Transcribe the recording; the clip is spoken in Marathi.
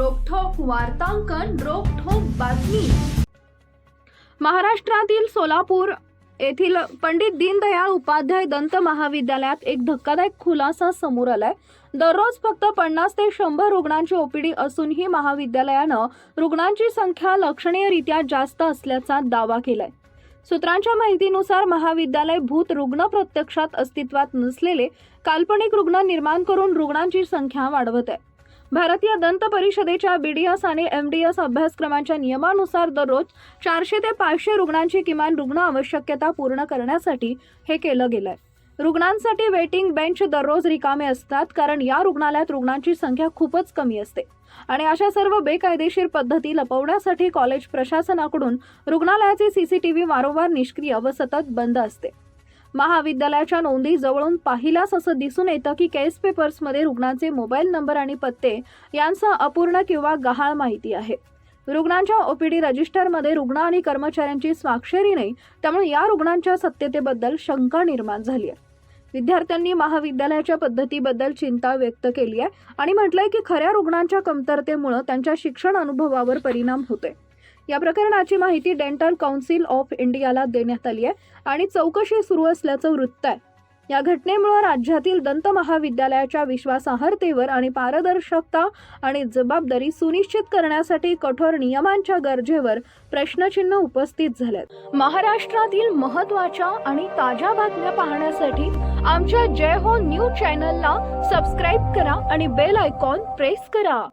वार्तांकन रोखोक बातमी. महाराष्ट्रातील सोलापूर येथील पंडित दीनदयाळ उपाध्याय दंत महाविद्यालयात एक धक्कादायक खुलासा समोर आलाय. दररोज फक्त पन्नास ते शंभर रुग्णांची ओपीडी असूनही महाविद्यालयानं रुग्णांची संख्या लक्षणीयरित्या जास्त असल्याचा दावा केलाय. सूत्रांच्या माहितीनुसार महाविद्यालय भूत रुग्ण प्रत्यक्षात अस्तित्वात नसलेले काल्पनिक रुग्ण निर्माण करून रुग्णांची संख्या वाढवत आहे भारतीय दंत परिषदेच्या बीडीएस आणि एमडीएस अभ्यासक्रमांच्या नियमानुसार दररोज चारशे ते पाचशे रुग्णांची किमान रुग्ण आवश्यकता पूर्ण करण्यासाठी हे केलं गेलंय. रुग्णांसाठी वेटिंग बेंच दररोज रिकामे असतात कारण या रुग्णालयात रुग्णांची संख्या खूपच कमी असते. आणि अशा सर्व बेकायदेशीर पद्धती लपवण्यासाठी कॉलेज प्रशासनाकडून रुग्णालयाचे सीसीटीव्ही वारंवार निष्क्रिय व सतत बंद असते. महाविद्यालयाच्या नोंदी जवळून पाहिलास असं दिसून येतं की केस पेपर्समध्ये रुग्णांचे मोबाईल नंबर आणि पत्ते यांसह अपूर्ण किंवा गहाळ माहिती आहे. रुग्णांच्या ओपीडी रजिस्टरमध्ये रुग्ण आणि कर्मचाऱ्यांची स्वाक्षरी नाही त्यामुळे या रुग्णांच्या सत्यतेबद्दल शंका निर्माण झाली आहे. विद्यार्थ्यांनी महाविद्यालयाच्या पद्धतीबद्दल चिंता व्यक्त केली आहे आणि म्हटलंय की खऱ्या रुग्णांच्या कमतरतेमुळे त्यांच्या शिक्षण अनुभवावर परिणाम होतोय. या प्रकरणाची माहिती डेंटल काउन्सिल ऑफ इंडियाला देण्यात आली आहे आणि चौकशी सुरू असल्याचं वृत्त आहे. या घटनेमुळे राज्यातील दंत महाविद्यालयाच्या विश्वासार्हतेवर आणि पारदर्शकता आणि जबाबदारी सुनिश्चित करण्यासाठी कठोर नियमांच्या गरजेवर प्रश्नचिन्ह उपस्थित झालेत. महाराष्ट्रातील महत्त्वाच्या आणि ताज्या बातम्या पाहण्यासाठी आमच्या जय हो न्यूज चॅनलला सबस्क्राईब करा आणि बेल आयकॉन प्रेस करा.